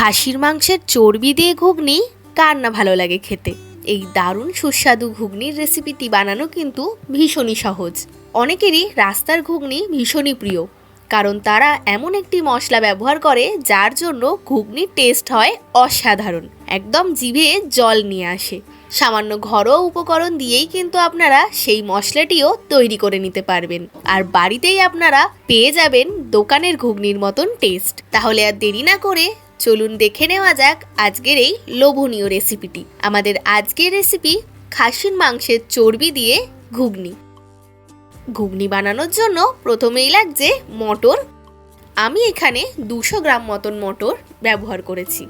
খাসির মাংসের চর্বি দিয়ে ঘুগনি? কার না ভালো লাগে খেতে? এই দারুণ সুস্বাদু ঘুগনির রেসিপিটি বানানো কিন্তু ভীষণই সহজ। অনেকেরই রাস্তার ঘুগনি ভীষণই প্রিয়, কারণ তারা এমন একটি মশলা ব্যবহার করে যার জন্য ঘুগনির টেস্ট হয় অসাধারণ, একদম জিভে জল নিয়ে আসে। সামান্য ঘরোয়া উপকরণ দিয়েই কিন্তু আপনারা সেই মশলাটিও তৈরি করে নিতে পারবেন। আর বাড়িতেই আপনারা পেয়ে যাবেন দোকানের ঘুগনির মতন টেস্ট তাহলে আর দেরি না করে চলুন দেখে নেওয়া যাক আজকের এই লোভনীয় রেসিপিটি আমাদের আজকের রেসিপি খাসির মাংসের চর্বি দিয়ে ঘুগনি। ঘুগনি বানানোর জন্য প্রথমেই লাগছে মটর। আমি এখানে দুশো গ্রাম মতন মটর ব্যবহার করেছি।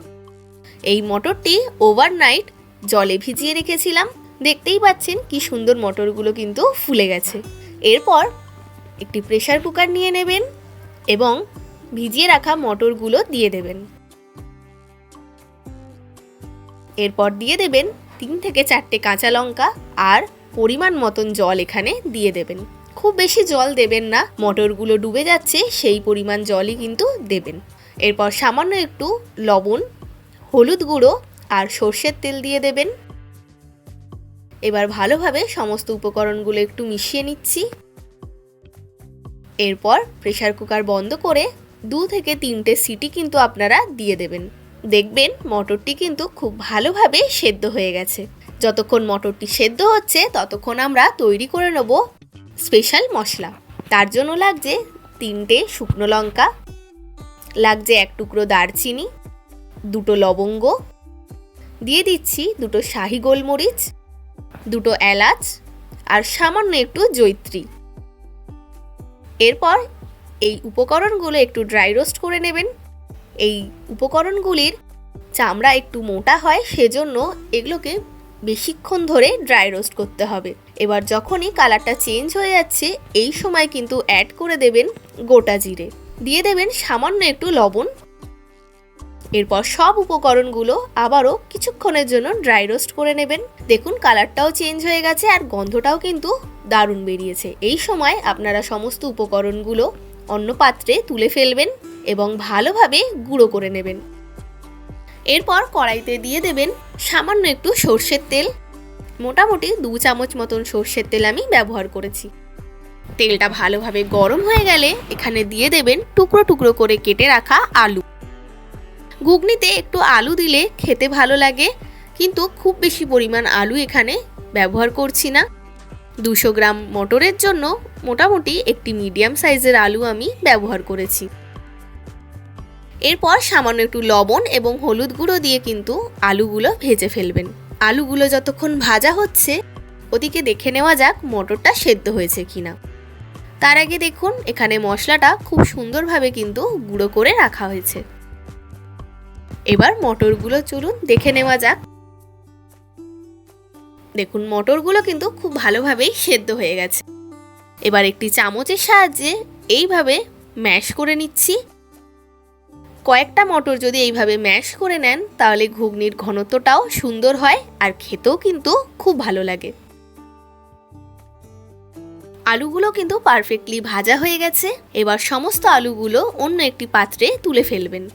এই মটরটি ওভারনাইট জলে ভিজিয়ে রেখেছিলাম। দেখতেই পাচ্ছেন কি সুন্দর মটরগুলো কিন্তু ফুলে গেছে। এরপর একটি প্রেসার কুকার নিয়ে নেবেন এবং ভিজিয়ে রাখা মটরগুলো দিয়ে দেবেন। এরপর দিয়ে দেবেন তিন থেকে চারটে কাঁচা লঙ্কা আর পরিমাণ মতন জল এখানে দিয়ে দেবেন। খুব বেশি জল দেবেন না, মটরগুলো ডুবে যাচ্ছে, সেই পরিমাণ জলই কিন্তু দেবেন। এরপর সামান্য একটু লবণ, হলুদ গুঁড়ো আর সর্ষের তেল দিয়ে দেবেন। এবার ভালোভাবে সমস্ত উপকরণগুলো একটু মিশিয়ে নিচ্ছি। এরপর প্রেসার কুকার বন্ধ করে দু থেকে তিনটে সিটি কিন্তু আপনারা দিয়ে দেবেন। দেখবেন মটরটি কিন্তু খুব ভালোভাবে সেদ্ধ হয়ে গেছে। যতক্ষণ মটরটি সেদ্ধ হচ্ছে, ততক্ষণ আমরা তৈরি করে নেব স্পেশাল মশলা। তার জন্য লাগছে তিনটে শুকনো লঙ্কা, লাগছে এক টুকরো দারচিনি, দুটো লবঙ্গ, দিয়ে দিচ্ছি দুটো শাহি গোলমরিচ, দুটো এলাচ, আর সামান্য একটু জৈত্রী। এরপর এই উপকরণগুলো একটু ড্রাই রোস্ট করে নেবেন। এই উপকরণগুলির চামড়া একটু মোটা হয়, সেজন্য এগুলোকে বেশিক্ষণ ধরে ড্রাই রোস্ট করতে হবে। এবার যখনই কালারটা চেঞ্জ হয়ে যাচ্ছে, এই সময় কিন্তু অ্যাড করে দেবেন গোটা জিরে। দিয়ে দেবেন সামান্য একটু লবণ। এরপর সব উপকরণগুলো আবারও কিছুক্ষণের জন্য ড্রাই রোস্ট করে নেবেন। দেখুন কালারটাও চেঞ্জ হয়ে গেছে আর গন্ধটাও কিন্তু দারুণ বেরিয়েছে। এই সময় আপনারা সমস্ত উপকরণগুলো অন্য পাত্রে তুলে ফেলবেন। এবং ভালোভাবে গুঁড়ো করে নেবেন। এরপর কড়াইতে দিয়ে দেবেন সামান্য একটু সর্ষের তেল। মোটামুটি দু চামচ মতন সর্ষের তেল আমি ব্যবহার করেছি। তেলটা ভালোভাবে গরম হয়ে গেলে এখানে দিয়ে দেবেন টুকরো টুকরো করে কেটে রাখা আলু। ঘুগনিতে একটু আলু দিলে খেতে ভালো লাগে, কিন্তু খুব বেশি পরিমাণ আলু এখানে ব্যবহার করছি না। দুশো গ্রাম মটরের জন্য মোটামুটি একটি মিডিয়াম সাইজের আলু আমি ব্যবহার করেছি। এরপর সামান্য একটু লবণ এবং হলুদ গুঁড়ো দিয়ে কিন্তু আলুগুলো ভেজে ফেলবেন। আলুগুলো যতক্ষণ ভাজা হচ্ছে, ওদিকে দেখে নেওয়া যাক মটরটা সেদ্ধ হয়েছে কিনা। তার আগে দেখুন, এখানে মশলাটা খুব সুন্দরভাবে কিন্তু গুঁড়ো করে রাখা হয়েছে। এবার মটরগুলো চলুন দেখে নেওয়া যাক। দেখুন, মটরগুলো কিন্তু খুব ভালোভাবেই সেদ্ধ হয়ে গেছে। এবার একটি চামচের সাহায্যে এইভাবে ম্যাশ করে নিচ্ছি। কয়েকটা মটর যদি এইভাবে ম্যাশ করে নেন, তাহলে ঘুগনির ঘনত্বটাও সুন্দর হয় আর খেতেও কিন্তু খুব ভালো লাগে। আলুগুলো কিন্তু পারফেক্টলি ভাজা হয়ে গেছে। এবার সমস্ত আলুগুলো অন্য একটি পাত্রে তুলে ফেলবেন।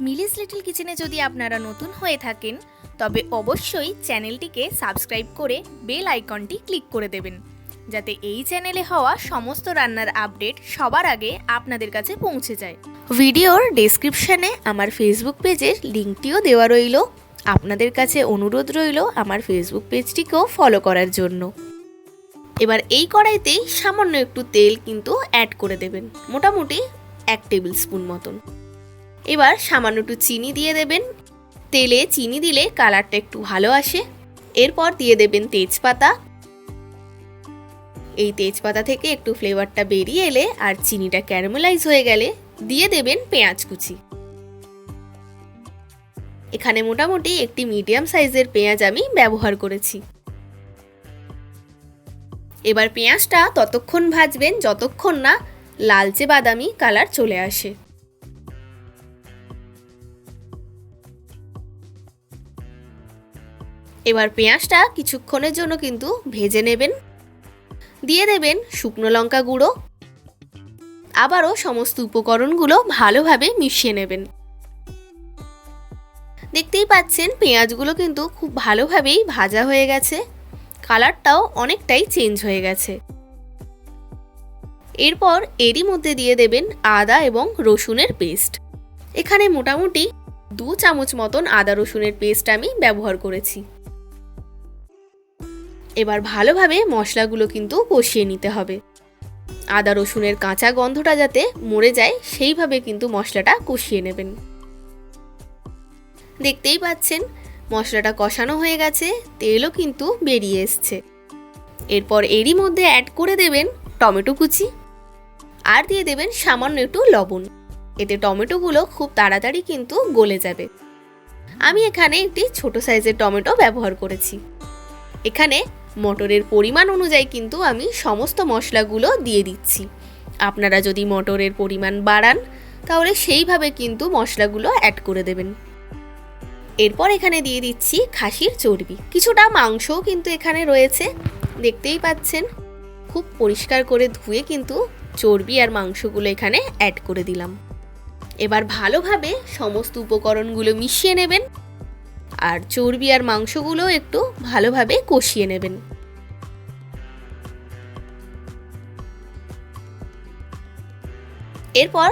মিলিস লিটল কিচেনে যদি আপনারা নতুন হয়ে থাকেন, তবে অবশ্যই চ্যানেলটিকে সাবস্ক্রাইব করে বেল আইকনটি ক্লিক করে দেবেন। যাতে এই চ্যানেলে হওয়া সমস্ত রান্নার আপডেট সবার আগে আপনাদের কাছে পৌঁছে যায়। ভিডিওর ডেসক্রিপশনে আমার ফেসবুক পেজের লিঙ্কটিও দেওয়া রইল। আপনাদের কাছে অনুরোধ রইল আমার ফেসবুক পেজটিকেও ফলো করার জন্য। এবার এই কড়াইতেই সামান্য একটু তেল কিন্তু অ্যাড করে দেবেন, মোটামুটি এক টেবিল স্পুন মতন। এবার সামান্য একটু চিনি দিয়ে দেবেন। তেলে চিনি দিলে কালারটা একটু ভালো আসে। এরপর দিয়ে দেবেন তেজপাতা এই তেজপাতা থেকে একটু ফ্লেভারটা বেরিয়ে এলে আর চিনিটা ক্যারামেলাইজ হয়ে গেলে দিয়ে দেবেন পেঁয়াজ কুচি। এখানে মোটামুটি একটি মিডিয়াম সাইজের পেঁয়াজ আমি ব্যবহার করেছি। এবার পেঁয়াজটা ততক্ষণ ভাজবেন যতক্ষণ না লালচে বাদামি কালার চলে আসে। এবার পেঁয়াজটা কিছুক্ষণের জন্য কিন্তু ভেজে নেবেন। দিয়ে দেবেন শুকনো লঙ্কা গুঁড়ো। আবারও সমস্ত উপকরণগুলো ভালোভাবে মিশিয়ে নেবেন। দেখতেই পাচ্ছেন পেঁয়াজগুলো কিন্তু খুব ভালোভাবেই ভাজা হয়ে গেছে। কালারটাও অনেকটাই চেঞ্জ হয়ে গেছে। এরপর এরই মধ্যে দিয়ে দেবেন আদা এবং রসুনের পেস্ট। এখানে মোটামুটি দু চামচ মতন আদা রসুনের পেস্ট আমি ব্যবহার করেছি। এবার ভালোভাবে মশলাগুলো কিন্তু কষিয়ে নিতে হবে। আদা, রসুনের কাঁচা গন্ধটা যাতে মরে যায়, সেইভাবে কিন্তু মশলাটা কষিয়ে নেবেন। দেখতেই পাচ্ছেন, মশলাটা কষানো হয়ে গেছে, তেলও কিন্তু বেরিয়ে এসছে। এরপর এরই মধ্যে অ্যাড করে দেবেন টমেটো কুচি আর দিয়ে দেবেন সামান্য একটু লবণ। এতে টমেটোগুলো খুব তাড়াতাড়ি কিন্তু গলে যাবে। আমি এখানে একটি ছোট সাইজের টমেটো ব্যবহার করেছি। এখানে মটরের পরিমাণ অনুযায়ী কিন্তু আমি সমস্ত মশলাগুলো দিয়ে দিচ্ছি। আপনারা যদি মটরের পরিমাণ বাড়ান, তাহলে সেইভাবে কিন্তু মশলাগুলো অ্যাড করে দেবেন। এরপর এখানে দিয়ে দিচ্ছি খাসির চর্বি। কিছুটা মাংসও কিন্তু এখানে রয়েছে, দেখতেই পাচ্ছেন। খুব পরিষ্কার করে ধুয়ে কিন্তু চর্বি আর মাংসগুলো এখানে অ্যাড করে দিলাম। এবার ভালোভাবে সমস্ত উপকরণগুলো মিশিয়ে নেবেন। আর চর্বি আর মাংসগুলো একটু ভালোভাবে কষিয়ে নেবেন। এরপর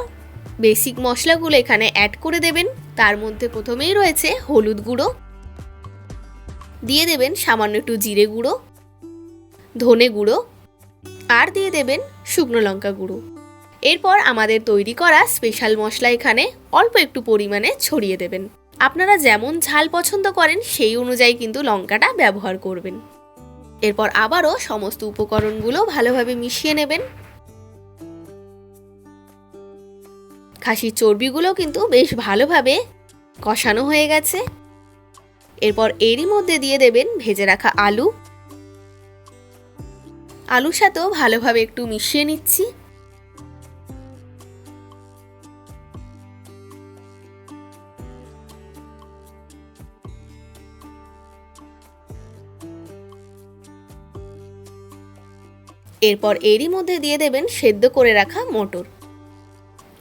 বেসিক মশলাগুলো এখানে অ্যাড করে দেবেন। তার মধ্যে প্রথমেই রয়েছে হলুদ গুঁড়ো। দিয়ে দেবেন সামান্য একটু জিরে গুঁড়ো, ধনে গুঁড়ো আর দিয়ে দেবেন শুকনো লঙ্কা গুঁড়ো। এরপর আমাদের তৈরি করা স্পেশাল মশলা এখানে অল্প একটু পরিমাণে ছড়িয়ে দেবেন। আপনারা যেমন ঝাল পছন্দ করেন, সেই অনুযায়ী কিন্তু লঙ্কাটা ব্যবহার করবেন। এরপর আবারও সমস্ত উপকরণগুলো ভালোভাবে মিশিয়ে নেবেন। খাসির চর্বিগুলো কিন্তু বেশ ভালোভাবে কষানো হয়ে গেছে। এরপর এরই মধ্যে দিয়ে দেবেন ভেজে রাখা আলু। আলুর সাথেও ভালোভাবে একটু মিশিয়ে নিচ্ছি। এরপর এরই মধ্যে দিয়ে দেবেন সেদ্ধ করে রাখা মটর।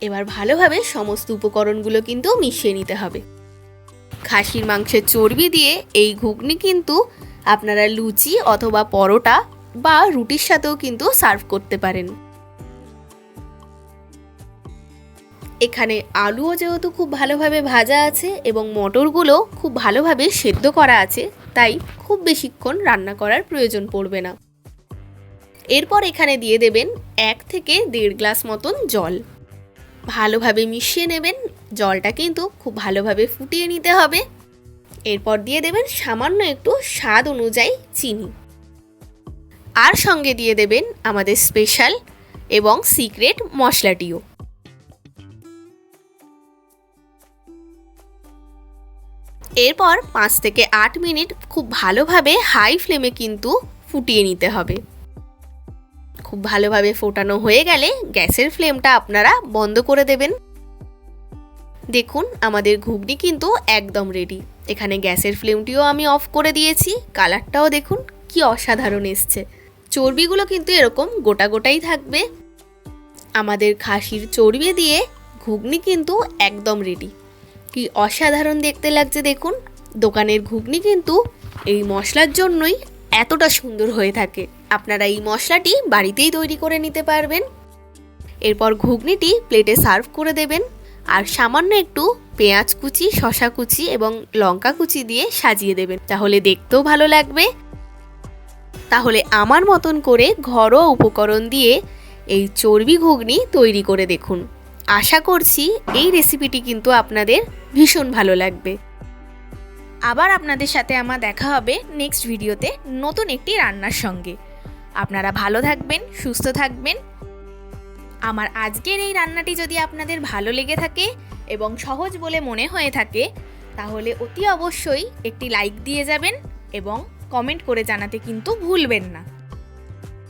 এবার ভালোভাবে সমস্ত উপকরণগুলো কিন্তু মিশিয়ে নিতে হবে। খাসির মাংসের চর্বি দিয়ে এই ঘুগনি কিন্তু আপনারা লুচি অথবা পরোটা বা রুটির সাথেও কিন্তু সার্ভ করতে পারেন। এখানে আলুও যেহেতু খুব ভালোভাবে ভাজা আছে এবং মটরগুলো খুব ভালোভাবে সেদ্ধ করা আছে, তাই খুব বেশিক্ষণ রান্না করার প্রয়োজন পড়বে না। এরপর এখানে দিয়ে দেবেন এক থেকে দেড় গ্লাস মতন জল। ভালোভাবে মিশিয়ে নেবেন, জলটা কিন্তু খুব ভালোভাবে ফুটিয়ে নিতে হবে। এরপর দিয়ে দেবেন সামান্য একটু স্বাদ অনুযায়ী চিনি। আর সঙ্গে দিয়ে দেবেন আমাদের স্পেশাল এবং সিক্রেট মশলাটিও। এরপর পাঁচ থেকে আট মিনিট খুব ভালোভাবে হাই ফ্লেমে কিন্তু ফুটিয়ে নিতে হবে। খুব ভালোভাবে ফোটানো হয়ে গেলে গ্যাসের ফ্লেমটা আপনারা বন্ধ করে দেবেন। দেখুন, আমাদের ঘুগনি কিন্তু একদম রেডি এখানে গ্যাসের ফ্লেমটিও আমি অফ করে দিয়েছি। কালারটাও দেখুন, কি অসাধারণ এসছে। চর্বিগুলো কিন্তু এরকম গোটা গোটাই থাকবে। আমাদের খাসির চর্বি দিয়ে ঘুগনি কিন্তু একদম রেডি কি অসাধারণ দেখতে লাগছে দেখুন। দোকানের ঘুগনি কিন্তু এই মশলার জন্যই এতটা সুন্দর হয়ে থাকে। আপনারা এই মশলাটি বাড়িতেই তৈরি করে নিতে পারবেন। এরপর ঘুগনিটি প্লেটে সার্ভ করে দেবেন। আর সামান্য একটু পেঁয়াজ কুচি শশা কুচি এবং লঙ্কা কুচি দিয়ে সাজিয়ে দেবেন। তাহলে দেখতেও ভালো লাগবে। তাহলে আমার মতন করে ঘরোয়া উপকরণ দিয়ে এই চর্বি ঘুগনি তৈরি করে দেখুন। আশা করছি এই রেসিপিটি কিন্তু আপনাদের ভীষণ ভালো লাগবে। আবার আপনাদের সাথে আমার দেখা হবে নেক্সট ভিডিওতে নতুন একটি রান্নার সঙ্গে। আপনারা ভালো থাকবেন, সুস্থ থাকবেন। আমার আজকের এই রান্নাটি যদি আপনাদের ভালো লেগে থাকে এবং সহজ বলে মনে হয়ে থাকে, তাহলে অতি অবশ্যই একটি লাইক দিয়ে যাবেন এবং কমেন্ট করে জানাতে কিন্তু ভুলবেন না।